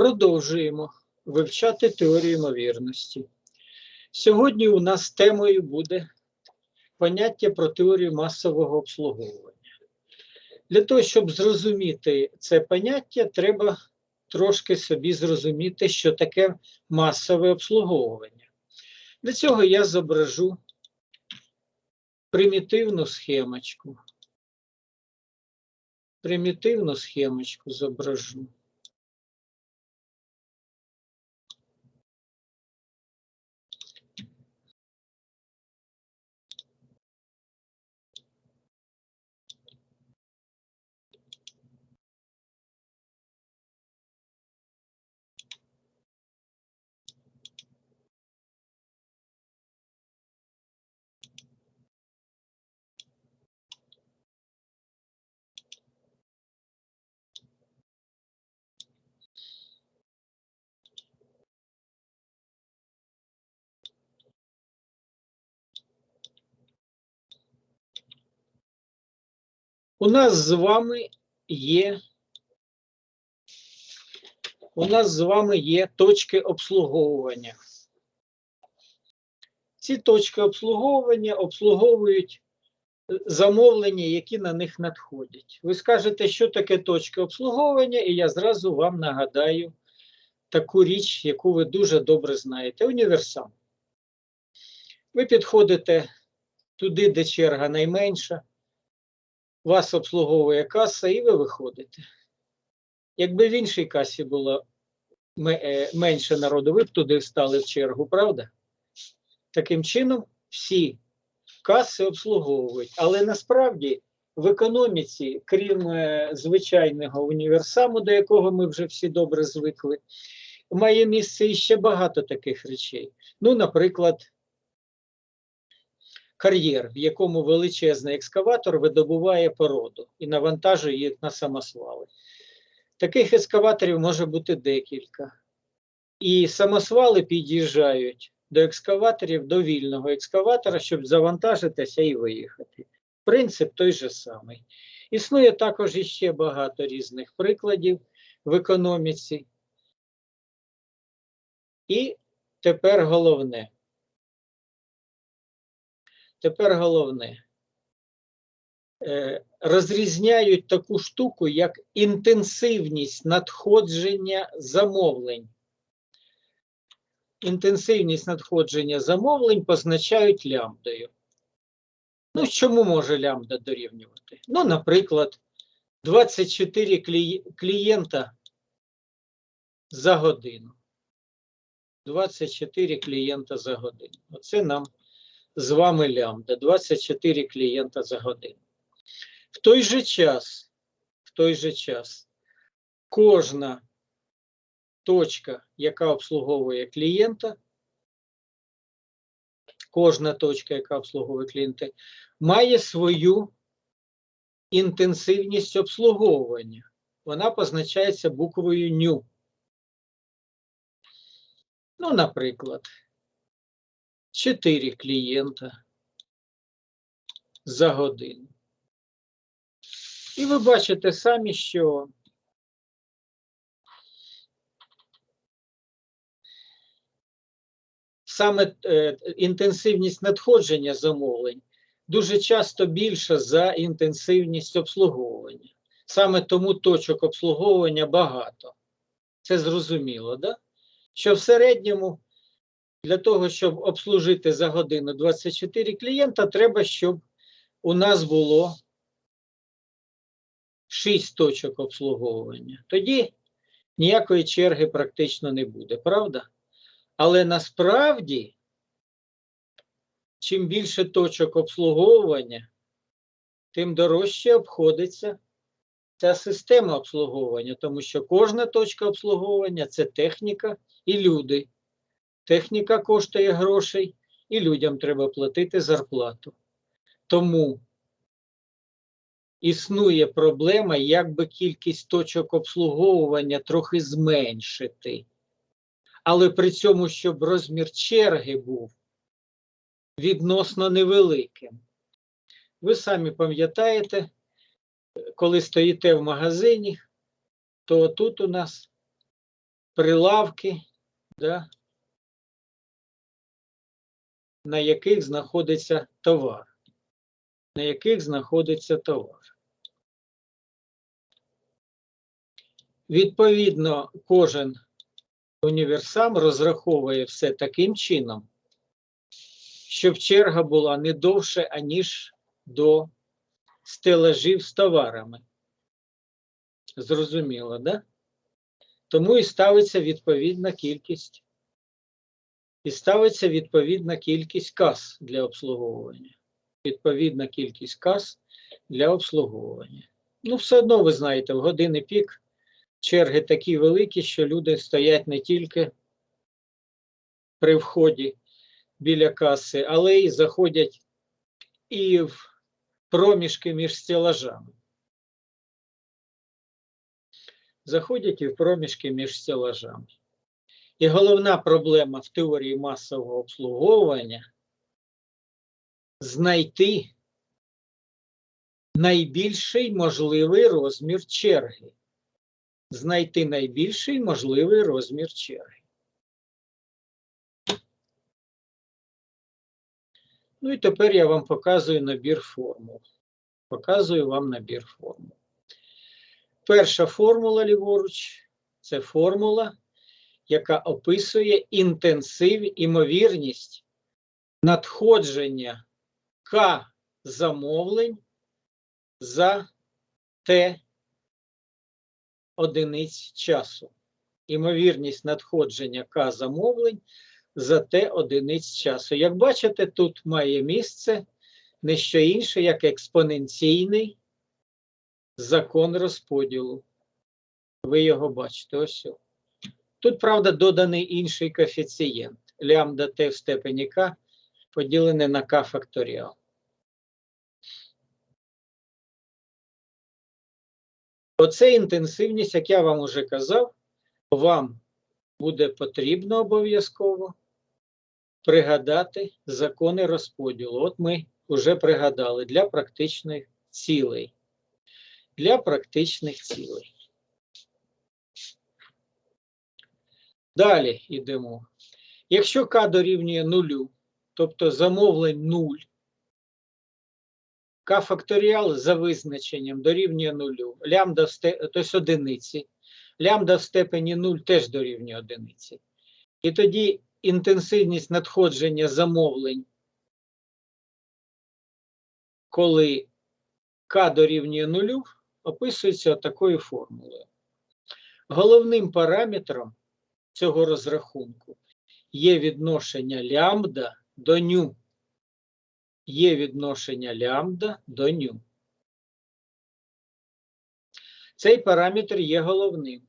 продовжуємо вивчати теорію ймовірності. Сьогодні у нас темою буде поняття про теорію масового обслуговування. Для того, щоб зрозуміти це поняття, треба трошки собі зрозуміти, що таке масове обслуговування. Для цього я зображу примітивну схемочку. Примітивну схемочку зображу. У нас з вами є у нас з вами є точки обслуговування. Ці точки обслуговування обслуговують е, замовлення, які на них надходять. Ви скажете, що таке точки обслуговування, і я зразу вам нагадаю таку річ, яку ви дуже добре знаєте: універсам. Ви підходите туди, де черга найменша вас обслуговує каса, і ви виходите. Якби в іншій касі було е, менше народу, ви б туди встали в чергу, правда? Таким чином, всі каси обслуговують. Але насправді в економіці, крім е, звичайного універсаму, до якого ми вже всі добре звикли, має місце іще багато таких речей. Ну, наприклад, кар'єр, в якому величезний екскаватор видобуває породу і навантажує їх на самосвали. Таких екскаваторів може бути декілька. І самосвали під'їжджають до екскаваторів, до вільного екскаватора, щоб завантажитися і виїхати. Принцип той же самий. Існує також іще багато різних прикладів в економіці. І тепер головне. Тепер головне. Е, розрізняють таку штуку, як інтенсивність надходження замовлень. Інтенсивність надходження замовлень позначають лямбдою. Ну, чому може лямбда дорівнювати? Ну, наприклад, 24 клієнта за годину. 24 клієнта за годину. Оце нам з вами лямбда, 24 клієнта за годину. В той же час, в той же час, кожна точка, яка обслуговує клієнта, кожна точка, яка обслуговує клієнта, має свою інтенсивність обслуговування. Вона позначається буквою ню. Ну, наприклад, 4 клієнта за годину. І ви бачите самі, що саме е, інтенсивність надходження замовлень дуже часто більша за інтенсивність обслуговування. Саме тому точок обслуговування багато. Це зрозуміло, да? що в середньому для того, щоб обслужити за годину 24 клієнта, треба, щоб у нас було 6 точок обслуговування. Тоді ніякої черги практично не буде, правда? Але насправді, чим більше точок обслуговування, тим дорожче обходиться ця система обслуговування, тому що кожна точка обслуговування це техніка і люди. Техніка коштує грошей, і людям треба платити зарплату. Тому існує проблема, як би кількість точок обслуговування трохи зменшити. Але при цьому, щоб розмір черги був відносно невеликим. Ви самі пам'ятаєте, коли стоїте в магазині, то тут у нас прилавки, да, на яких знаходиться товар. На яких знаходиться товар. Відповідно, кожен універсам розраховує все таким чином, щоб черга була не довше, аніж до стелажів з товарами. Зрозуміло, да? Тому і ставиться відповідна кількість. І ставиться відповідна кількість кас для обслуговування. Відповідна кількість кас для обслуговування. Ну, все одно ви знаєте, в години пік черги такі великі, що люди стоять не тільки при вході біля каси, але й заходять і в проміжки між стелажами. Заходять і в проміжки між стелажами. І головна проблема в теорії масового обслуговування знайти найбільший можливий розмір черги. Знайти найбільший можливий розмір черги. Ну і тепер я вам показую набір формул. Показую вам набір формул. Перша формула ліворуч це формула, яка описує інтенсив, імовірність надходження К замовлень за Т одиниць часу. Імовірність надходження К замовлень за Т одиниць часу. Як бачите, тут має місце не що інше, як експоненційний закон розподілу. Ви його бачите, ось. Тут, правда, доданий інший коефіцієнт. Лямбда Т в степені К поділене на К факторіал. Оце інтенсивність, як я вам уже казав, вам буде потрібно обов'язково пригадати закони розподілу. От ми вже пригадали для практичних цілей. Для практичних цілей. Далі йдемо. Якщо К дорівнює нулю, тобто замовлень 0, К факторіал за визначенням дорівнює нулю, лямбда в степені, тобто одиниці, лямбда в степені 0 теж дорівнює одиниці. І тоді інтенсивність надходження замовлень, коли К дорівнює нулю, описується такою формулою. Головним параметром цього розрахунку є відношення лямбда до ню. Є відношення лямбда до ню. Цей параметр є головним.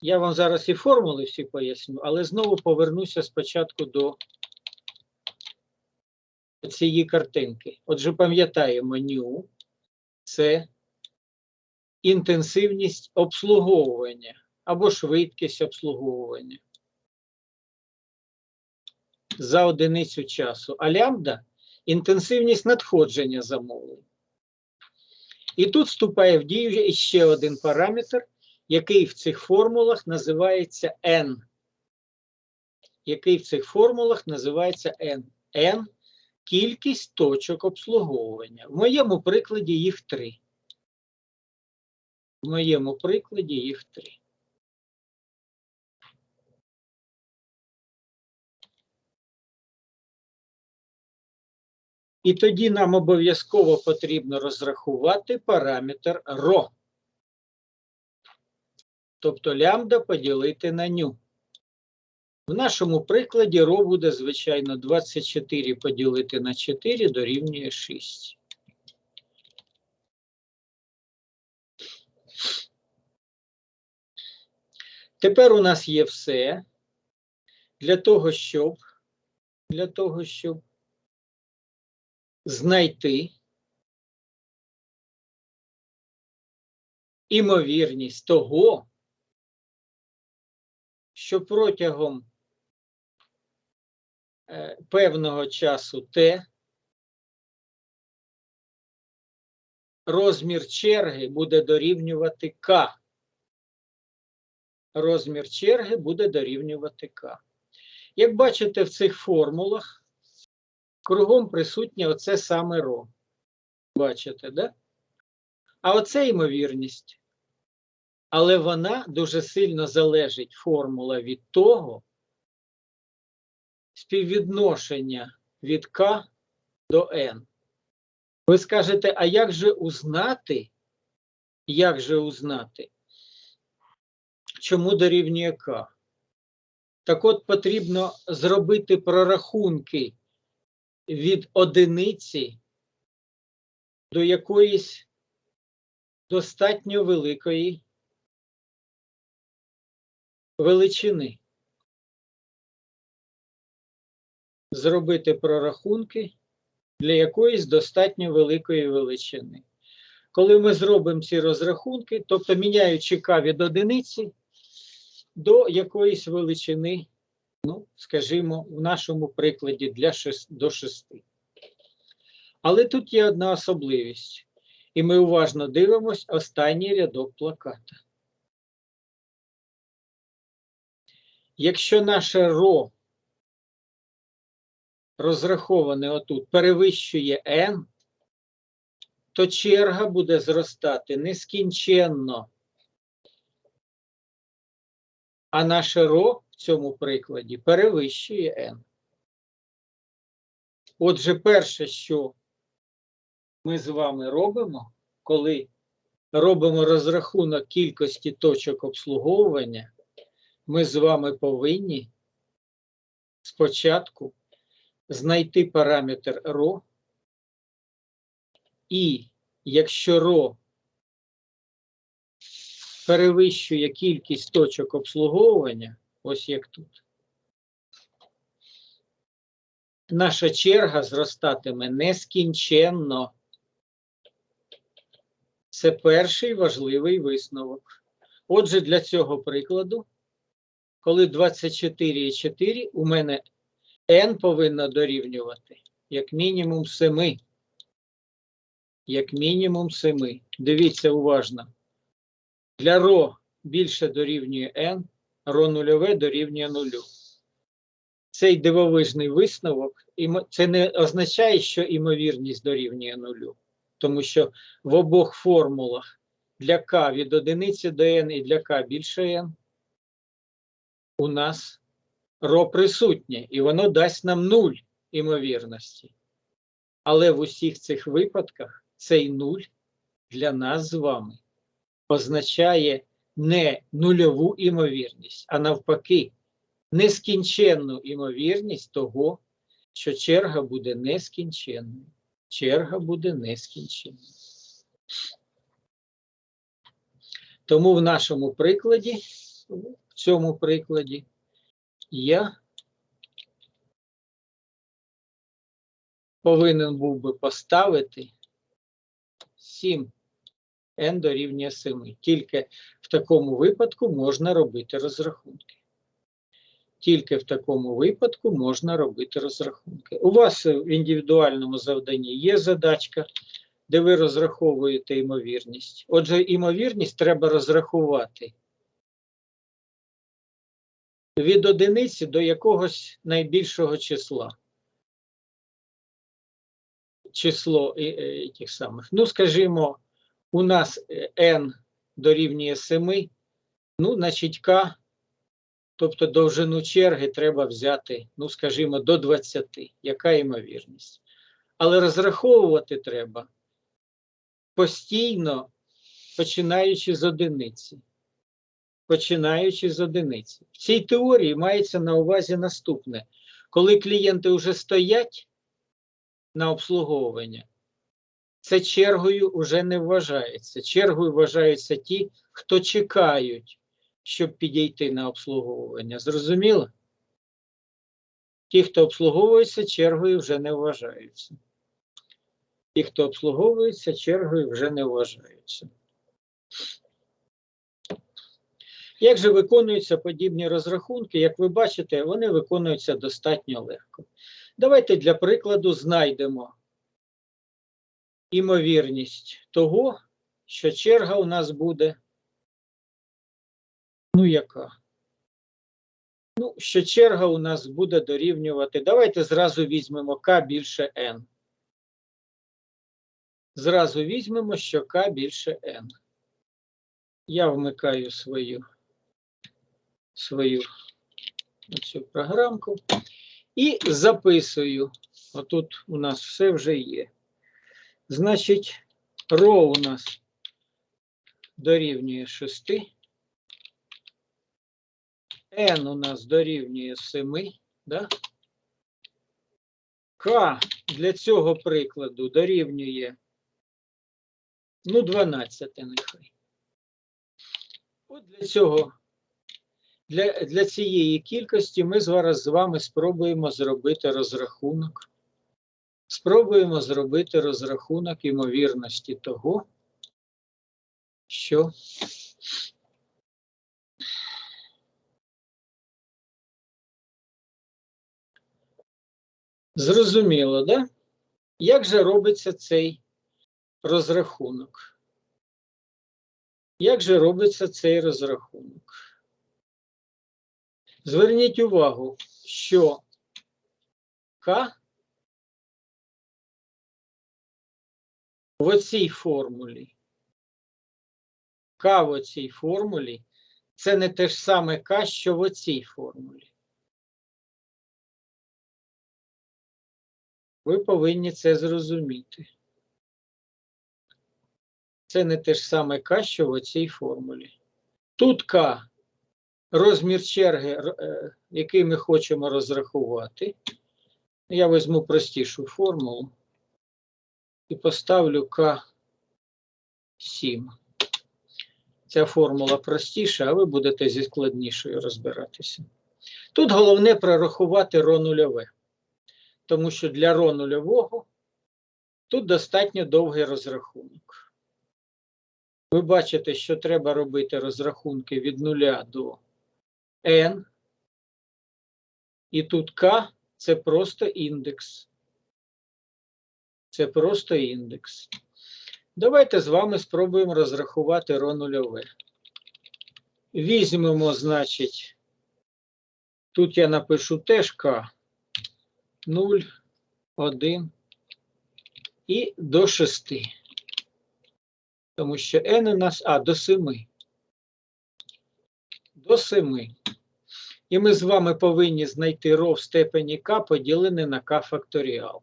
Я вам зараз і формули всі поясню, але знову повернуся спочатку до цієї картинки. Отже, пам'ятаємо, ню це інтенсивність обслуговування або швидкість обслуговування за одиницю часу, а лямбда інтенсивність надходження замовлень. І тут вступає в дію ще один параметр, який в цих формулах називається N. Який в цих формулах називається N. N – кількість точок обслуговування. В моєму прикладі їх три. В моєму прикладі їх три. І тоді нам обов'язково потрібно розрахувати параметр ρ. Тобто лямбда поділити на ню. В нашому прикладі ρ буде, звичайно, 24 поділити на 4 дорівнює 6. Тепер у нас є все для того, щоб для того, щоб знайти імовірність того, що протягом е, певного часу Т розмір черги буде дорівнювати К. розмір черги буде дорівнювати К. Як бачите в цих формулах, кругом присутнє оце саме ро. Бачите, да? А оце ймовірність. Але вона дуже сильно залежить формула від того, співвідношення від К до N. Ви скажете, а як же узнати, як же узнати, чому дорівнює К? Так от потрібно зробити прорахунки від одиниці до якоїсь достатньо великої величини. Зробити прорахунки для якоїсь достатньо великої величини. Коли ми зробимо ці розрахунки, тобто міняючи К від одиниці до якоїсь величини, ну, скажімо, в нашому прикладі для 6, до 6. Але тут є одна особливість, і ми уважно дивимось останній рядок плаката. Якщо наше ро розраховане отут перевищує n, то черга буде зростати нескінченно. А наше ро в цьому прикладі перевищує n. Отже, перше, що ми з вами робимо, коли робимо розрахунок кількості точок обслуговування, ми з вами повинні спочатку знайти параметр ро, і якщо ро перевищує кількість точок обслуговування, ось як тут, наша черга зростатиме нескінченно. Це перший важливий висновок. Отже, для цього прикладу, коли 24,4 у мене n повинно дорівнювати як мінімум 7. Як мінімум 7. Дивіться уважно. Для ро більше дорівнює n, ро нульове дорівнює 0. Цей дивовижний висновок, це не означає, що імовірність дорівнює 0. Тому що в обох формулах для k від одиниці до n і для k більше n у нас ро присутнє, і воно дасть нам нуль імовірності. Але в усіх цих випадках цей нуль для нас з вами означає не нульову імовірність, а навпаки, нескінченну імовірність того, що черга буде нескінченною. Черга буде нескінченною. Тому в нашому прикладі, в цьому прикладі, я повинен був би поставити 7 n дорівнює 7. Тільки в такому випадку можна робити розрахунки. Тільки в такому випадку можна робити розрахунки. У вас в індивідуальному завданні є задачка, де ви розраховуєте ймовірність. Отже, ймовірність треба розрахувати від одиниці до якогось найбільшого числа. Число е, тих самих. Ну, скажімо, у нас е, n дорівнює 7, ну, значить, k, тобто довжину черги треба взяти, ну, скажімо, до 20. Яка ймовірність? Але розраховувати треба постійно, починаючи з одиниці починаючи з одиниці. В цій теорії мається на увазі наступне: коли клієнти вже стоять на обслуговування, це чергою вже не вважається. Чергою вважаються ті, хто чекають, щоб підійти на обслуговування. Зрозуміло? Ті, хто обслуговується, чергою вже не вважаються. Ті, хто обслуговується, чергою вже не вважаються. Як же виконуються подібні розрахунки? Як ви бачите, вони виконуються достатньо легко. Давайте для прикладу знайдемо імовірність того, що черга у нас буде Ну, яка? Ну, що черга у нас буде дорівнювати. Давайте зразу візьмемо k більше n. Зразу візьмемо, що k більше n. Я вмикаю свою, свою оцю програмку і записую. Отут у нас все вже є. Значить, ро у нас дорівнює 6. n у нас дорівнює 7. Да? К для цього прикладу дорівнює ну, 12 нехай. От для цього, для, для цієї кількості ми зараз з вами спробуємо зробити розрахунок. Спробуємо зробити розрахунок ймовірності того, що Зрозуміло, да? Як же робиться цей розрахунок? Як же робиться цей розрахунок? Зверніть увагу, що К в оцій формулі, К в оцій формулі це не те ж саме К, що в оцій формулі. Ви повинні це зрозуміти. Це не те ж саме К, що в оцій формулі. Тут К розмір черги, е, який ми хочемо розрахувати. Я візьму простішу формулу і поставлю К7. Ця формула простіша, а ви будете зі складнішою розбиратися. Тут головне прорахувати ро нульове тому що для ро нульового тут достатньо довгий розрахунок. Ви бачите, що треба робити розрахунки від 0 до n, і тут k це просто індекс. Це просто індекс. Давайте з вами спробуємо розрахувати ро нульове. Візьмемо, значить, тут я напишу теж k. 0, 1 і до 6. Тому що n у нас, а, до 7. До 7. І ми з вами повинні знайти ро в степені k поділене на k факторіал.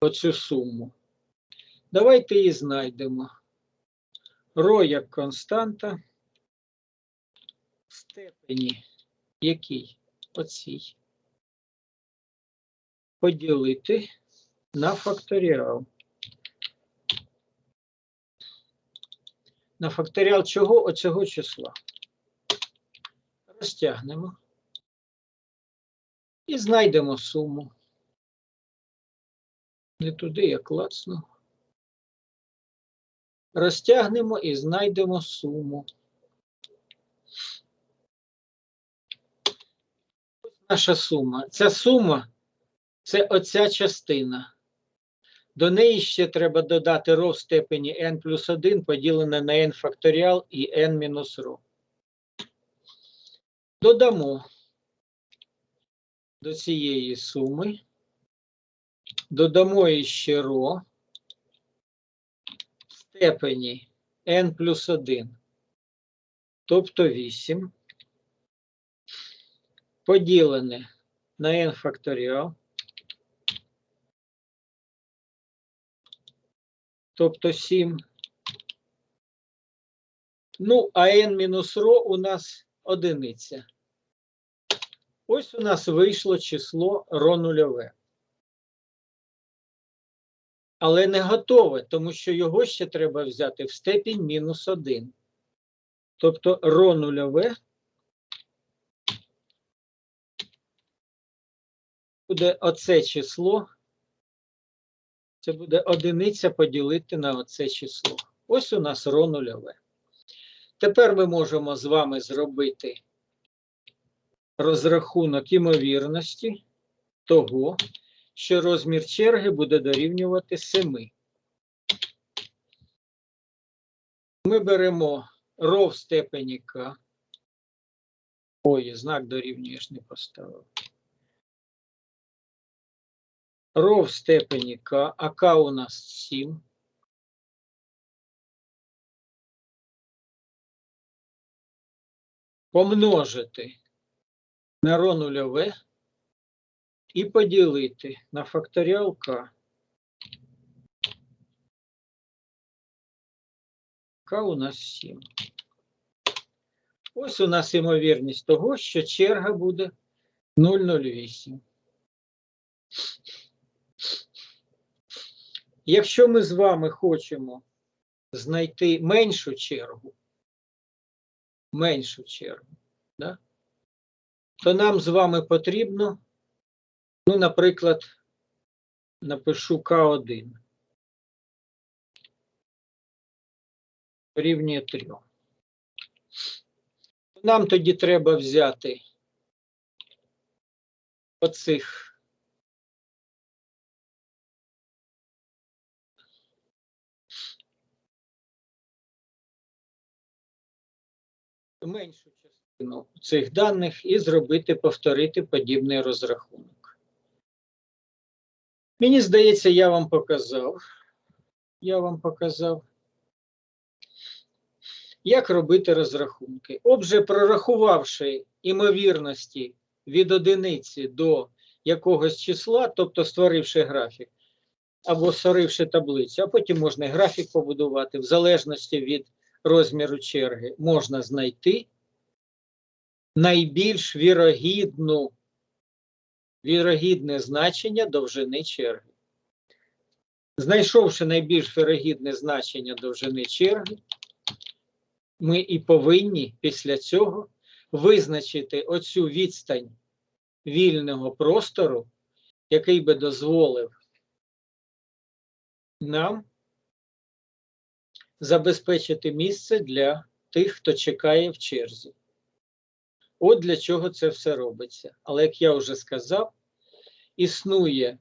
Оцю суму. Давайте її знайдемо. Ро як константа в степені якій? Оцій поділити на факторіал. На факторіал чого оцього числа. Розтягнемо і знайдемо суму. Не туди я клацну. Розтягнемо і знайдемо суму. Ось наша сума. Ця сума це оця частина. До неї ще треба додати ро в степені n плюс 1 поділене на n факторіал і n мінус ро. Додамо до цієї суми, додамо іще ро в степені n плюс 1, тобто 8, поділене на n факторіал. тобто 7. Ну, а n мінус ро у нас одиниця. Ось у нас вийшло число ро нульове. Але не готове, тому що його ще треба взяти в степінь мінус 1. Тобто ро нульове буде оце число це буде одиниця поділити на оце число. Ось у нас ро нульове. Тепер ми можемо з вами зробити розрахунок імовірності того, що розмір черги буде дорівнювати 7. Ми беремо ро в степені К, Ой, знак дорівнює ж не поставив. Ро в степені К, а К у нас 7. Помножити на ро нульове і поділити на факторіал К. К у нас 7. Ось у нас ймовірність того, що черга буде 008. Якщо ми з вами хочемо знайти меншу чергу, меншу чергу, да, то нам з вами потрібно, ну, наприклад, напишу К1 рівнює 3. Нам тоді треба взяти оцих меншу частину цих даних і зробити, повторити подібний розрахунок. Мені здається, я вам показав. Я вам показав, як робити розрахунки. Отже, прорахувавши імовірності від одиниці до якогось числа, тобто створивши графік, або створивши таблицю, а потім можна графік побудувати в залежності від розміру черги, можна знайти найбільш вірогідну, вірогідне значення довжини черги. Знайшовши найбільш вірогідне значення довжини черги, ми і повинні після цього визначити оцю відстань вільного простору, який би дозволив нам забезпечити місце для тих, хто чекає в черзі. От для чого це все робиться. Але, як я вже сказав, існує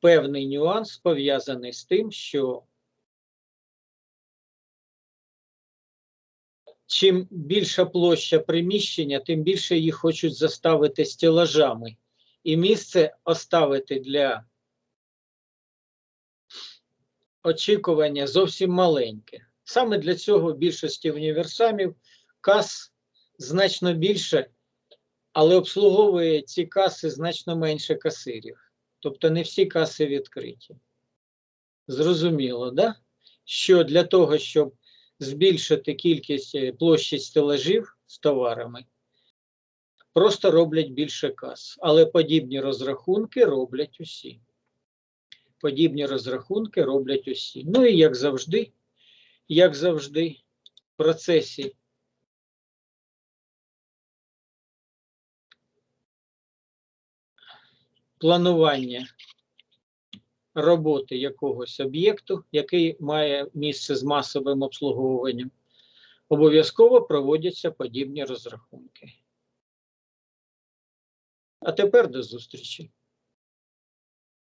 певний нюанс пов'язаний з тим, що чим більша площа приміщення, тим більше їх хочуть заставити стелажами. І місце оставити для очікування зовсім маленьке. Саме для цього в більшості універсамів кас значно більше, але обслуговує ці каси значно менше касирів. Тобто не всі каси відкриті. Зрозуміло, да? що для того, щоб збільшити кількість е, площі стелажів з товарами, просто роблять більше кас. Але подібні розрахунки роблять усі. Подібні розрахунки роблять усі. Ну і як завжди, як завжди, в процесі планування роботи якогось об'єкту, який має місце з масовим обслуговуванням, обов'язково проводяться подібні розрахунки. А тепер до зустрічі.